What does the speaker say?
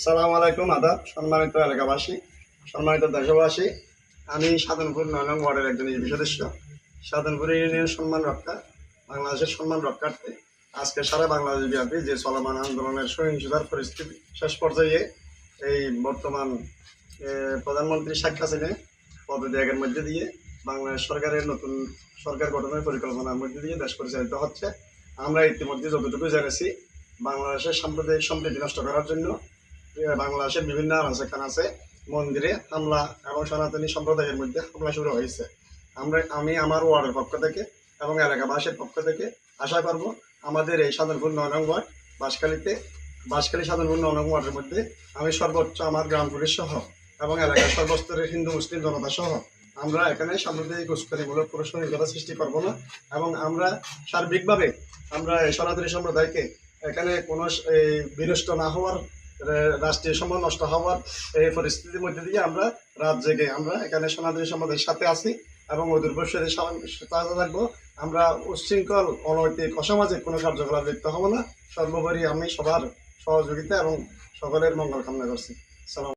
সালাম আলাইকুম, আদাব। সম্মানিত এলাকাবাসী, সম্মানিত দেশবাসী। আমি সাধনপুর নয় নং ওয়ার্ডের একজন ইউপি সদস্য। সাধনপুর ইউনিয়নের সম্মান রক্ষা, বাংলাদেশের সম্মান রক্ষার্থে আজকে সারা বাংলাদেশ ব্যাপী যে চলমান আন্দোলনের সহিংসতার পরিস্থিতি শেষ পর্যায়ে এই বর্তমান প্রধানমন্ত্রী শেখ হাসিনা পদত্যাগের মধ্যে দিয়ে বাংলাদেশ সরকারের নতুন সরকার গঠনের পরিকল্পনার মধ্যে দিয়ে দেশ পরিচালিত হচ্ছে। আমরা ইতিমধ্যে যতটুকু জেনেছি, বাংলাদেশের সাম্প্রদায়িক সম্প্রীতি নষ্ট করার জন্য বাংলাদেশের বিভিন্ন আনাচে আছে, মন্দিরে হামলা এবং সনাতনী সম্প্রদায়ের মধ্যে হামলা শুরু হয়েছে। আমরা, আমি আমার ওয়ার্ডের পক্ষ থেকে এবং এলাকাবাসীর পক্ষ থেকে আশা করব আমাদের এই সাধারণ নয় ওয়ার্ড, বাঁশখালীতে, বাঁশখালী সাধনপুর নয় ওয়ার্ডের মধ্যে আমি সর্বোচ্চ আমার গ্রাম পুলিশ সহ এবং এলাকার সর্বস্তরের হিন্দু, মুসলিম জনতা সহ আমরা এখানে সাম্প্রদায়িক উস্কানিমূলক প্রশ্নহীনতা সৃষ্টি করব না এবং আমরা সার্বিকভাবে আমরা এই সনাতনী সম্প্রদায়কে এখানে কোনো বিনষ্ট না হওয়ার রাষ্ট্রীয় সময় নষ্ট হওয়ার এই পরিস্থিতির মধ্যে দিয়ে আমরা রাত জেগে আমরা এখানে সনাতনী সমাজের সাথে আছি এবং অদূরবর্ষের সাথে থাকব। আমরা উচ্ছৃঙ্খল, অনৈতিক, অসামাজিক কোনো কার্যকলাপ লিপ্ত হব না। সর্বোপরি আমি সবার সহযোগিতা এবং সকলের মঙ্গল কামনা করছি। সালাম